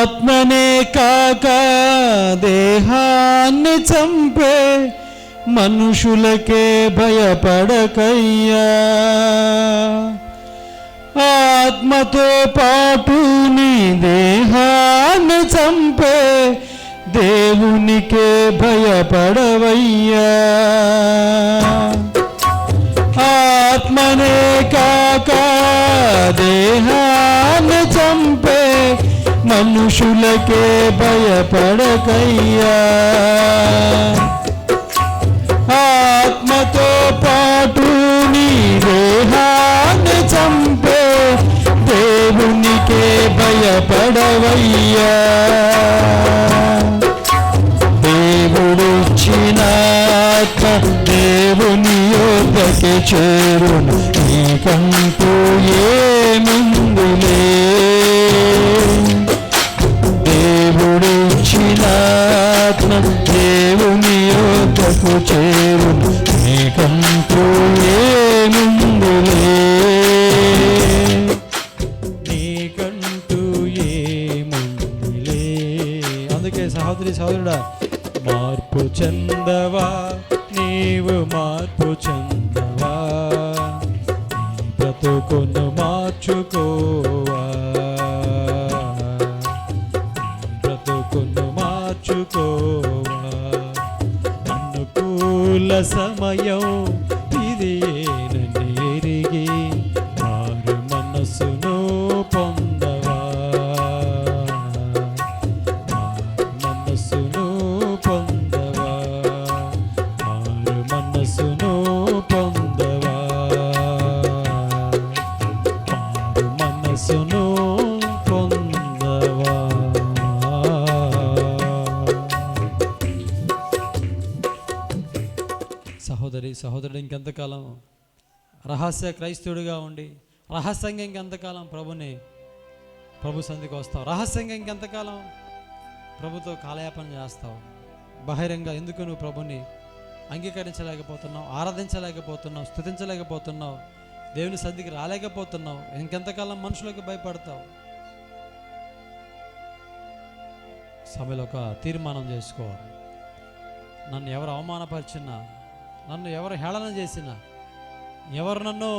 ఆత్మనే కాక దేహాన్ని చంపే మనుషులకే భయపడకయ్యా ఆత్మతో పాటు నీ దేహాన్ని చంపే దేవునికే భయపడవయ్యా ఆత్మనే కాక దేహాన్ని చంపే మనుషులకే భయపడకయ్యా ఆత్మతో పాటు నీ దేహాన్ని చంపే దేవునికే భయపడవయ్యా దేవుడిచ్చిన ఆత్మ దేవుని యోగకి చేరును నీకంటూ ఏముందులే యోగకు చేరు నీకంటూ ఏముందులే నీకంటూ ఏముందిలే అందుకే సహోదరి సహోదరుడా మార్పు చెందవా? నీవు మార్పు చెందవా? బ్రతుకును మార్చుకోవా? అనుకూల సమయం. ఇది సహోదరి సహోదరుడు ఇంకెంతకాలం? రహస్య క్రైస్తవుడిగా ఉండి రహస్యంగా ఇంకెంతకాలం ప్రభుని ప్రభు సంధికి వస్తావు? రహస్యంగా ఇంకెంతకాలం ప్రభుతో కాలయాపన చేస్తావు? బహిరంగ ఎందుకు నువ్వు ప్రభుని అంగీకరించలేకపోతున్నావు ఆరాధించలేకపోతున్నావు స్థుతించలేకపోతున్నావు దేవుని సన్నిధికి రాలేకపోతున్నావు ఇంకెంతకాలం మనుషులకు భయపడతావు? సభలో ఒక తీర్మానం చేసుకోవాలి. నన్ను ఎవరు అవమానపరిచినా నన్ను ఎవరు హేళన చేసినా ఎవరు నన్ను